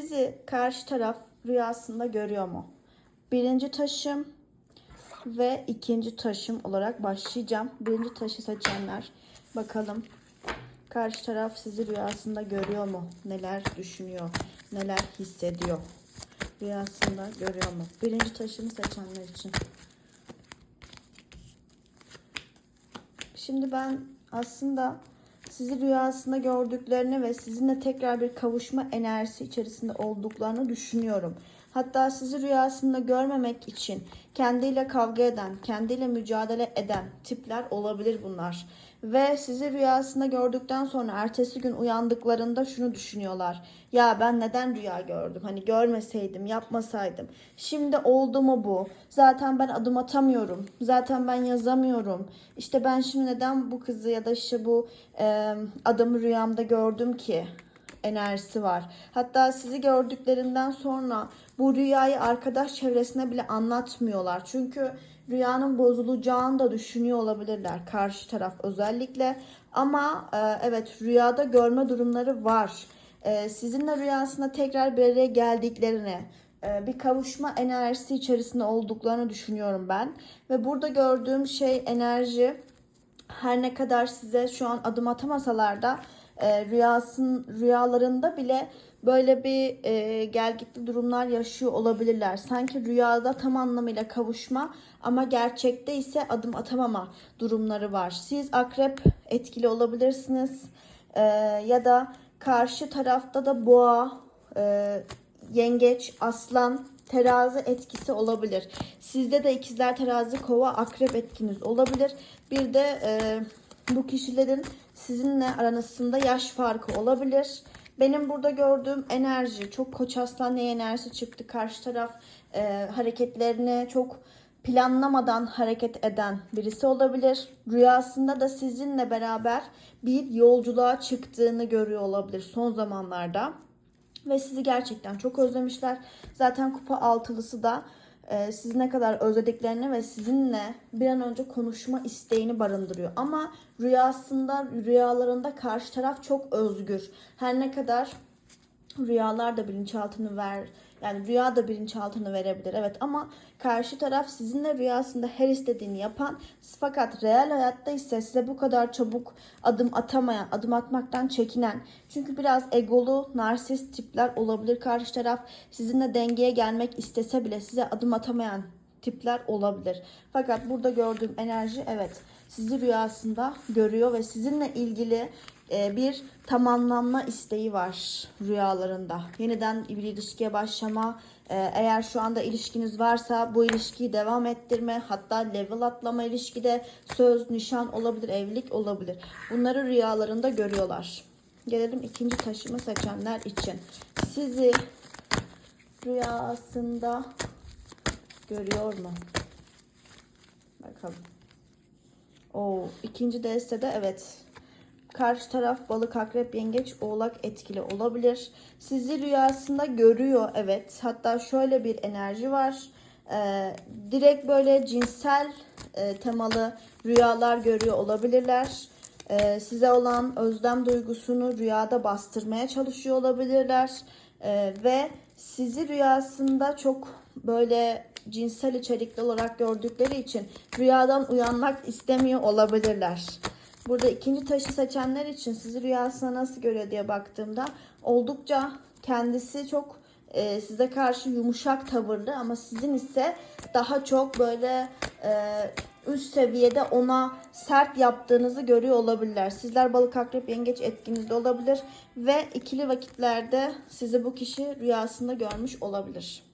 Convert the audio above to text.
Sizi karşı taraf rüyasında görüyor mu? Birinci taşım ve ikinci taşım olarak başlayacağım. Birinci taşı seçenler bakalım karşı taraf sizi rüyasında görüyor mu? Neler düşünüyor? Neler hissediyor? Rüyasında görüyor mu? Birinci taşını seçenler için. Şimdi ben aslında sizi rüyasında gördüklerini ve sizinle tekrar bir kavuşma enerjisi içerisinde olduklarını düşünüyorum. Hatta sizi rüyasında görmemek için kendiyle kavga eden, kendiyle mücadele eden tipler olabilir bunlar. Ve sizi rüyasında gördükten sonra ertesi gün uyandıklarında şunu düşünüyorlar. Ya ben neden rüya gördüm? Hani görmeseydim, yapmasaydım. Şimdi oldu mu bu? Zaten ben adım atamıyorum. Zaten ben yazamıyorum. İşte ben şimdi neden bu kızı ya da işte bu e, adamı rüyamda gördüm ki? Enerjisi var. Hatta sizi gördüklerinden sonra bu rüyayı arkadaş çevresine bile anlatmıyorlar. Çünkü rüyanın bozulacağını da düşünüyor olabilirler karşı taraf özellikle. Ama e, evet rüyada görme durumları var. E, sizinle rüyasında tekrar bir araya geldiklerini, e, bir kavuşma enerjisi içerisinde olduklarını düşünüyorum ben. Ve burada gördüğüm şey enerji her ne kadar size şu an adım atamasalar da e, rüyasın rüyalarında bile böyle bir e, gelgitli durumlar yaşıyor olabilirler. Sanki rüyada tam anlamıyla kavuşma ama gerçekte ise adım atamama durumları var. Siz akrep etkili olabilirsiniz E, ya da karşı tarafta da boğa, e, yengeç, aslan, terazi etkisi olabilir. Sizde de ikizler, terazi, kova, akrep etkiniz olabilir. Bir de e, bu kişilerin sizinle aranızda yaş farkı olabilir. Benim burada gördüğüm enerji çok koç aslan ne enerjisi çıktı. Karşı taraf e, hareketlerini çok planlamadan hareket eden birisi olabilir. Rüyasında da sizinle beraber bir yolculuğa çıktığını görüyor olabilir son zamanlarda. Ve sizi gerçekten çok özlemişler. Zaten kupa altılısı da e, sizi ne kadar özlediklerini ve sizinle bir an önce konuşma isteğini barındırıyor. Ama rüyasında, rüyalarında karşı taraf çok özgür. Her ne kadar rüyalar da bilinçaltını ver yani rüya da bilinçaltını verebilir evet ama karşı taraf sizinle rüyasında her istediğini yapan fakat real hayatta ise size bu kadar çabuk adım atamayan, adım atmaktan çekinen çünkü biraz egolu, narsist tipler olabilir. Karşı taraf sizinle dengeye gelmek istese bile size adım atamayan tipler olabilir. Fakat burada gördüğüm enerji evet sizi rüyasında görüyor ve sizinle ilgili e, bir tamamlanma isteği var rüyalarında. Yeniden bir ilişkiye başlama, e, eğer şu anda ilişkiniz varsa bu ilişkiyi devam ettirme, hatta level atlama ilişkide söz, nişan olabilir, evlilik olabilir. Bunları rüyalarında görüyorlar. Gelelim ikinci taşımı seçenler için. Sizi rüyasında görüyor mu? Bakalım. Oo, ikinci destede evet Karşı taraf balık, akrep, yengeç, oğlak etkili olabilir. Sizi rüyasında görüyor evet. Hatta şöyle bir enerji var. Ee, direkt böyle cinsel e, temalı rüyalar görüyor olabilirler. Ee, size olan özlem duygusunu rüyada bastırmaya çalışıyor olabilirler. Ee, ve sizi rüyasında çok böyle cinsel içerikli olarak gördükleri için rüyadan uyanmak istemiyor olabilirler. Burada ikinci taşı seçenler için sizi rüyasında nasıl görüyor diye baktığımda oldukça kendisi çok e, size karşı yumuşak tavırlı ama sizin ise daha çok böyle e, üst seviyede ona sert yaptığınızı görüyor olabilirler. Sizler balık akrep yengeç etkinizde olabilir ve ikili vakitlerde sizi bu kişi rüyasında görmüş olabilir.